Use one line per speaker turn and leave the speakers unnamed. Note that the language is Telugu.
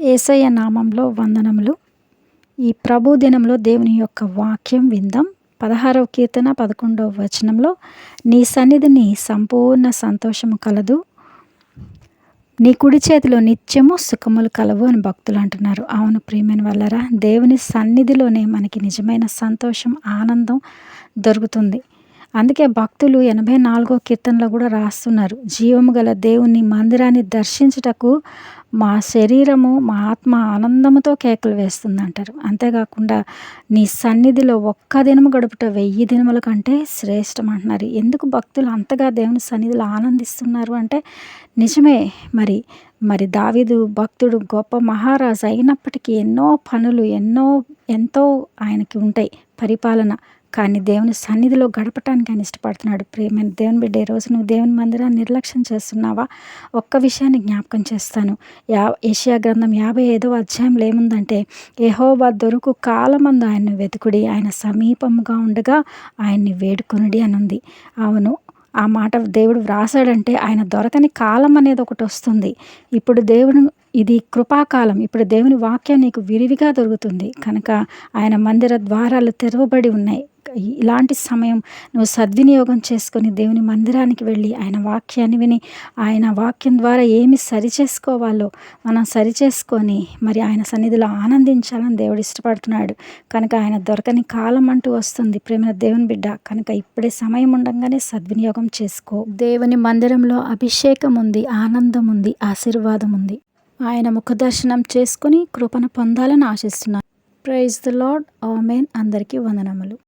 ఏసయ్య నామంలో వందనములు. ఈ ప్రభు దినంలో దేవుని యొక్క వాక్యం విందాం. పదహారవ కీర్తన పదకొండవ వచనంలో నీ సన్నిధిని సంపూర్ణ సంతోషము కలదు. నీ కుడి చేతిలో నిత్యము సుఖములు కలవు అని భక్తులు అంటున్నారు. అవును ప్రియమైన వల్లరా దేవుని సన్నిధిలోనే మనకి నిజమైన సంతోషం ఆనందం దొరుకుతుంది. అందుకే భక్తులు ఎనభై నాలుగో కీర్తనలో కూడా రాస్తున్నారు. జీవము గల దేవుని మందిరాన్ని దర్శించుటకు మా శరీరము మా ఆత్మ ఆనందముతో కేకలు వేస్తుంది అంటారు అంతేకాకుండా నీ సన్నిధిలో ఒక్క దినము గడుపుట వెయ్యి దినముల కంటే శ్రేష్టం అంటున్నారు. ఎందుకు భక్తులు అంతగా దేవుని సన్నిధిలో ఆనందిస్తున్నారు అంటే నిజమే మరి మరి దావిదు భక్తుడు గొప్ప మహారాజు అయినప్పటికీ ఎన్నో పనులు ఎన్నో ఎంతో ఆయనకి ఉంటాయి. పరిపాలన కానీ దేవుని సన్నిధిలో గడపటానికి ఆయన ఇష్టపడుతున్నాడు. ప్రేమైన దేవుని బిడ్డ ఈరోజు నువ్వు దేవుని మందిరాన్ని నిర్లక్ష్యం చేస్తున్నావా? ఒక్క విషయాన్ని జ్ఞాపకం చేస్తాను. యా ఏషియా గ్రంథం యాభై ఐదో అధ్యాయంలో ఏముందంటే ఏహోబా దొరుకు కాలమందు ఆయన్ని వెతుకుడి ఆయన సమీపముగా ఉండగా ఆయన్ని వేడుకొనుడి అని ఉంది అవును ఆ మాట దేవుడు వ్రాసాడంటే ఆయన దొరకని కాలం అనేది ఒకటి వస్తుంది. ఇప్పుడు దేవుడు ఇది కృపాకాలం ఇప్పుడు దేవుని వాక్యం నీకు విరివిగా దొరుకుతుంది. కనుక ఆయన మందిర ద్వారాలు తెరవబడి ఉన్నాయి. ఇలాంటి సమయం నువ్వు సద్వినియోగం చేసుకొని దేవుని మందిరానికి వెళ్ళి ఆయన వాక్యాన్ని విని ఆయన వాక్యం ద్వారా ఏమి సరిచేసుకోవాలో మనం సరిచేసుకొని మరి ఆయన సన్నిధిలో ఆనందించాలని దేవుడు ఇష్టపడుతున్నాడు. కనుక ఆయన దొరకని కాలం అంటూ వస్తుంది. ప్రేమ దేవుని బిడ్డ కనుక ఇప్పుడే సమయం ఉండగానే సద్వినియోగం చేసుకో. దేవుని మందిరంలో అభిషేకం ఉంది ఆనందం ఉంది ఆశీర్వాదం ఉంది. ఆయన ముఖదర్శనం చేసుకుని కృపను పొందాలని ఆశిస్తున్నాను. Praise the Lord amen. అందరికీ వందనములు.